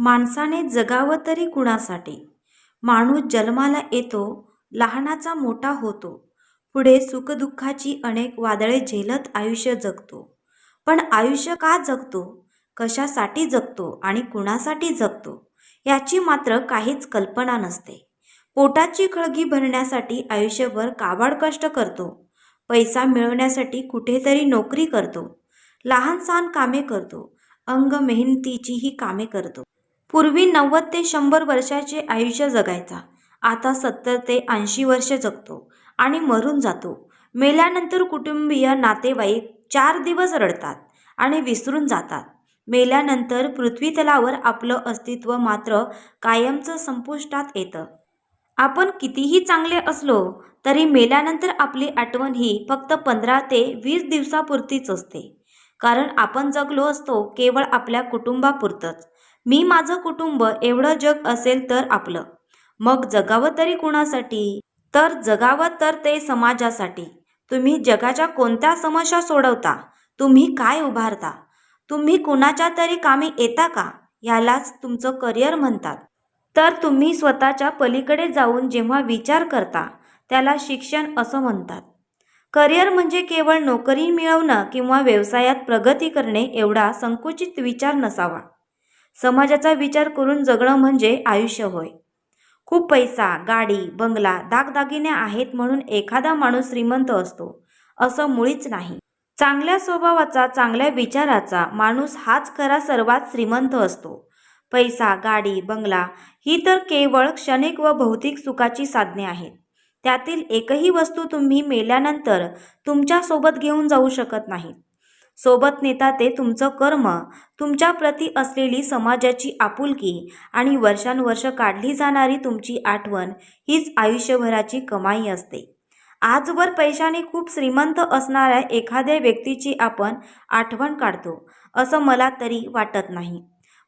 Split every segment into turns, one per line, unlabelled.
माणसाने जगावं तरी कुणासाठी? माणूस जन्माला येतो लहानाचा मोठा होतो. पुढे सुखदुःखाची अनेक वादळे झेलत आयुष्य जगतो. पण आयुष्य का जगतो? कशासाठी जगतो आणि कुणासाठी जगतो? याची मात्र काहीच कल्पना नसते. पोटाची खळगी भरण्यासाठी आयुष्यभर काबाड कष्ट करतो. पैसा मिळवण्यासाठी कुठेतरी नोकरी करतो. लहान सहान कामे करतो. अंग मेहनतीचीही कामे करतो. पूर्वी नव्वद ते शंभर वर्षाचे आयुष्य जगायचा. आता सत्तर ते ऐंशी वर्ष जगतो आणि मरून जातो. मेल्यानंतर कुटुंबीय नातेवाईक चार दिवस रडतात आणि विसरून जातात. मेल्यानंतर पृथ्वीतलावर आपलं अस्तित्व मात्र कायमचं संपुष्टात येतं. आपण कितीही चांगले असलो तरी मेल्यानंतर आपली आठवण ही फक्त पंधरा ते वीस दिवसापुरतीच असते. कारण आपण जगलो असतो केवळ आपल्या कुटुंबापुरतंच. मी माझं कुटुंब एवढं जग असेल तर आपलं. मग जगावं तरी कुणासाठी? तर जगावं तर ते समाजासाठी. तुम्ही जगाच्या कोणत्या समस्या सोडवता? तुम्ही काय उभारता? तुम्ही कुणाच्या तरी कामी येता का? यालाच तुमचं करिअर म्हणतात. तर तुम्ही स्वतःच्या पलीकडे जाऊन जेव्हा विचार करता त्याला शिक्षण असं म्हणतात. करिअर म्हणजे केवळ नोकरी मिळवणं किंवा व्यवसायात प्रगती करणे एवढा संकुचित विचार नसावा. समाजाचा विचार करून जगणं म्हणजे आयुष्य होय. खूप पैसा गाडी बंगला दागदागिने आहेत म्हणून एखादा माणूस श्रीमंत असतो असं मुळीच नाही. चांगल्या स्वभावाचा चांगल्या विचाराचा माणूस हाच खरा सर्वात श्रीमंत असतो. पैसा गाडी बंगला ही तर केवळ क्षणिक व भौतिक सुखाची साधने आहेत. त्यातील एकही वस्तू तुम्ही मेल्यानंतर तुमच्यासोबत घेऊन जाऊ शकत नाहीत. सोबत नेता ते तुमचं कर्म. तुमच्या प्रती असलेली समाजाची आपुलकी आणि वर्षानुवर्ष काढली जाणारी तुमची आठवण हीच आयुष्यभराची कमाई असते. आजवर पैशाने खूप श्रीमंत असणाऱ्या एखाद्या व्यक्तीची आपण आठवण काढतो असं मला तरी वाटत नाही.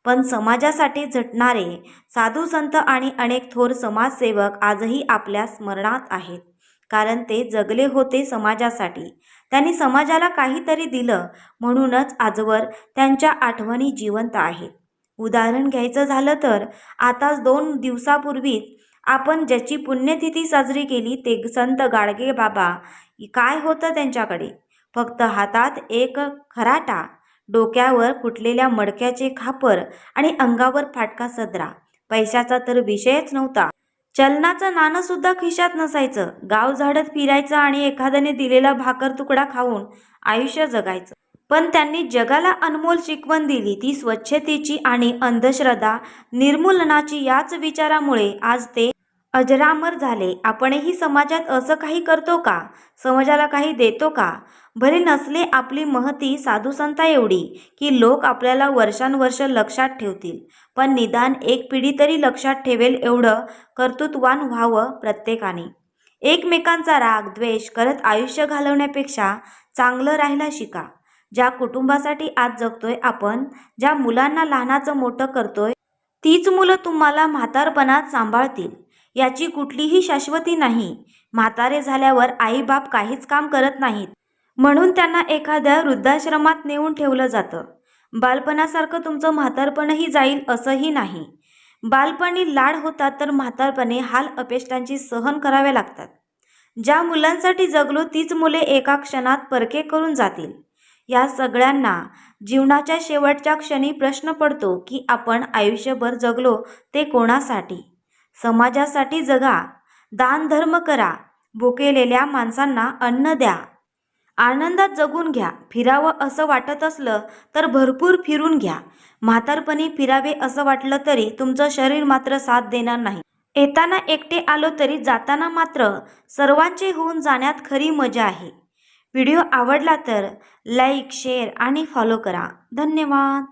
पण समाजासाठी झटणारे साधू संत आणि अनेक थोर समाजसेवक आजही आपल्या स्मरणात आहेत. कारण ते जगले होते समाजासाठी. त्यांनी समाजाला काहीतरी दिलं म्हणूनच आजवर त्यांच्या आठवणी जिवंत आहेत. उदाहरण घ्यायचं झालं तर आताच दोन दिवसापूर्वीच आपण ज्याची पुण्यतिथी साजरी केली ते संत गाडगे बाबा. काय होतं त्यांच्याकडे? फक्त हातात एक खराटा डोक्यावर फुटलेल्या मडक्याचे खापर आणि अंगावर फाटका सदरा. पैशाचा तर विषयच नव्हता. चलनाचं नाणं सुद्धा खिशात नसायचं. गाव झाडत फिरायचं आणि एखाद्याने दिलेला भाकर तुकडा खाऊन आयुष्य जगायचं. पण त्यांनी जगाला अनमोल शिकवण दिली. ती स्वच्छतेची आणि अंधश्रद्धा निर्मूलनाची याच विचारामुळे आज ते अजरामर झाले. आपणही समाजात असं काही करतो का? समाजाला काही देतो का? भले नसले आपली महती साधुसंता एवढी की लोक आपल्याला वर्षानुवर्ष लक्षात ठेवतील. पण निदान एक पिढी तरी लक्षात ठेवेल एवढं कर्तृत्वान व्हावं प्रत्येकाने. एकमेकांचा राग द्वेष करत आयुष्य घालवण्यापेक्षा चांगलं राहायला शिका. ज्या कुटुंबासाठी आज जगतोय आपण ज्या मुलांना लहानाचं मोठं करतोय तीच मुलं तुम्हाला म्हातारपणात सांभाळतील. याची कुठलीही शाश्वती नाही. म्हातारे झाल्यावर आईबाप काहीच काम करत नाहीत. म्हणून त्यांना एखाद्या वृद्धाश्रमात नेऊन ठेवलं जातं. बालपणासारखं तुमचं म्हातारपणही जाईल असंही नाही. बालपणी लाड होतात तर म्हातारपणे हाल अपेष्टांची सहन कराव्या लागतात. ज्या मुलांसाठी जगलो तीच मुले एका क्षणात परके करून जातील. या सगळ्यांना जीवनाच्या शेवटच्या क्षणी प्रश्न पडतो की आपण आयुष्यभर जगलो ते कोणासाठी? समाजासाठी जगा. दानधर्म करा. भुकेलेल्या माणसांना अन्न द्या. आनंदात जगून घ्या. फिरावं असं वाटत असलं तर भरपूर फिरून घ्या. म्हातारपणी फिरावे असं वाटलं तरी तुमचं शरीर मात्र साथ देणार नाही. येताना एकटे आलो तरी जाताना मात्र सर्वांचे होऊन जाण्यात खरी मजा आहे. व्हिडिओ आवडला तर लाईक शेअर आणि फॉलो करा. धन्यवाद.